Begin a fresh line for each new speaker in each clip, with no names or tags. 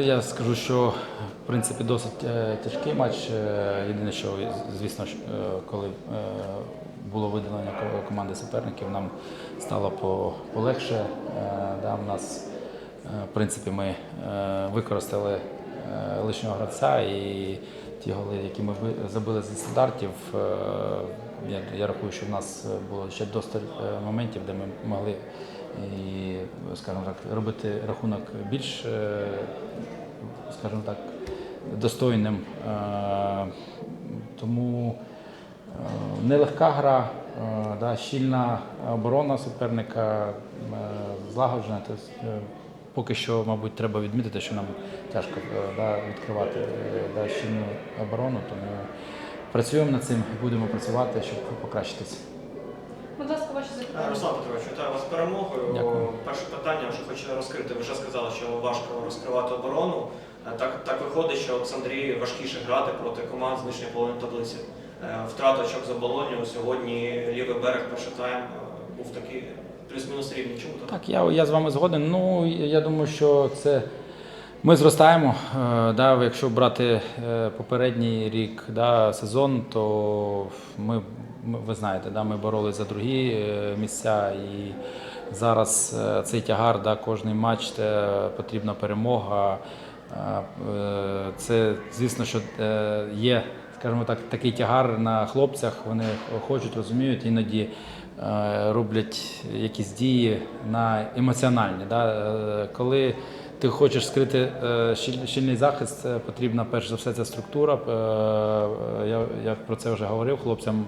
я скажу, що в принципі досить е, тяжкий матч. Е, Єдине, що звісно, е, коли було видалення команди суперників, нам стало полегше. Да, у нас, в принципі, ми використали лишнього гравця і ті голи, які ми забили зі стандартів. Я, рахую, що в нас було ще достатньо моментів, де ми могли і, скажімо так, робити рахунок більш, е, скажімо так, достойним. Е, Тому е, нелегка гра, да, щільна оборона суперника, злагоджена. Тобто, Поки що, мабуть, треба відмітити, що нам тяжко да, відкривати да, щільну оборону, тому працюємо над цим і будемо працювати, щоб покращитися.
Будь ласка, ваші запитання.
Руслан Петрович, вітаю вас з перемогою.
Дякую.
Перше питання вже хочу розкрити. Ви вже сказали, що важко розкривати оборону. Е, Так, так виходить, що Олександрії важкіше грати проти команд з нижньої половини таблиці. Е, Втрата очок за Болонію. Сьогодні лівий берег перший тайм е, був такий плюс-мінус рівний. Чому так?
Так, я, я з вами згоден. Ну, я думаю, що це ми зростаємо. Е, Да, якщо брати е, попередній рік да, сезон, то ми, ви знаєте, да, ми боролися за другі е, місця. І зараз цей тягар, да, кожний матч потрібна перемога. Це, звісно, що є, скажімо так, такий тягар на хлопцях. Вони хочуть, розуміють, іноді роблять якісь дії на емоціональні. Да? Коли ти хочеш скрити е, щільний захист, е, потрібна перш за все ця структура. Е, Я, я про це вже говорив хлопцям.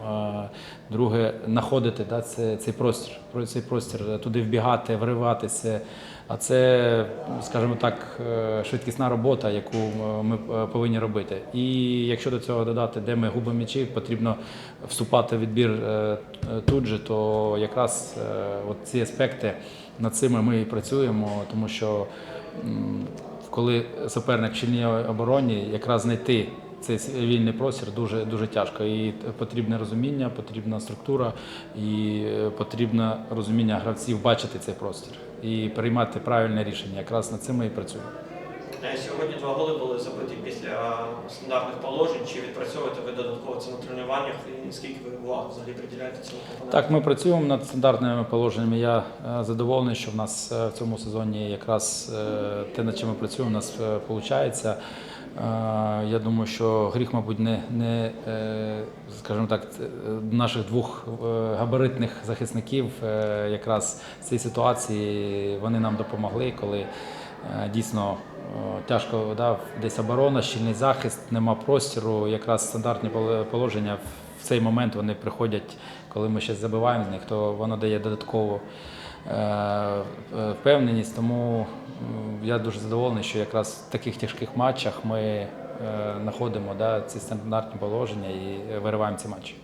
Друге, знаходити да, це, цей простір, про цей простір, туди вбігати, вриватися. А це, скажімо так, швидкісна робота, яку ми повинні робити. І якщо до цього додати, де ми губимо м'ячі, потрібно вступати в відбір тут же, то якраз от ці аспекти над цими ми і працюємо, тому що коли суперник в обороні, якраз знайти цей вільний простір дуже дуже тяжко. І потрібне розуміння, потрібна структура, і е, потрібне розуміння гравців бачити цей простір і приймати правильне рішення. Якраз над цим ми і працюємо.
Е, Сьогодні два голи були забиті після стандартних положень. Чи відпрацьовуєте ви додатково це на тренуваннях і скільки ви уваги взагалі приділяєте цьому компоненту?
Так, ми працюємо над стандартними положеннями. Я е, задоволений, що в нас е, в цьому сезоні якраз те, над чим ми працюємо, у нас виходить. Я думаю, що гріх, мабуть, не, не скажімо так, наших двох габаритних захисників якраз в цій ситуації вони нам допомогли, коли дійсно тяжко да, десь оборона, щільний захист, нема простіру. Якраз стандартні положення в цей момент вони приходять, коли ми ще забиваємо з них, то воно дає додаткову е, е, впевненість. Тому я дуже задоволений, що якраз в таких тяжких матчах ми е, знаходимо да, ці стандартні положення і вириваємо ці матчі.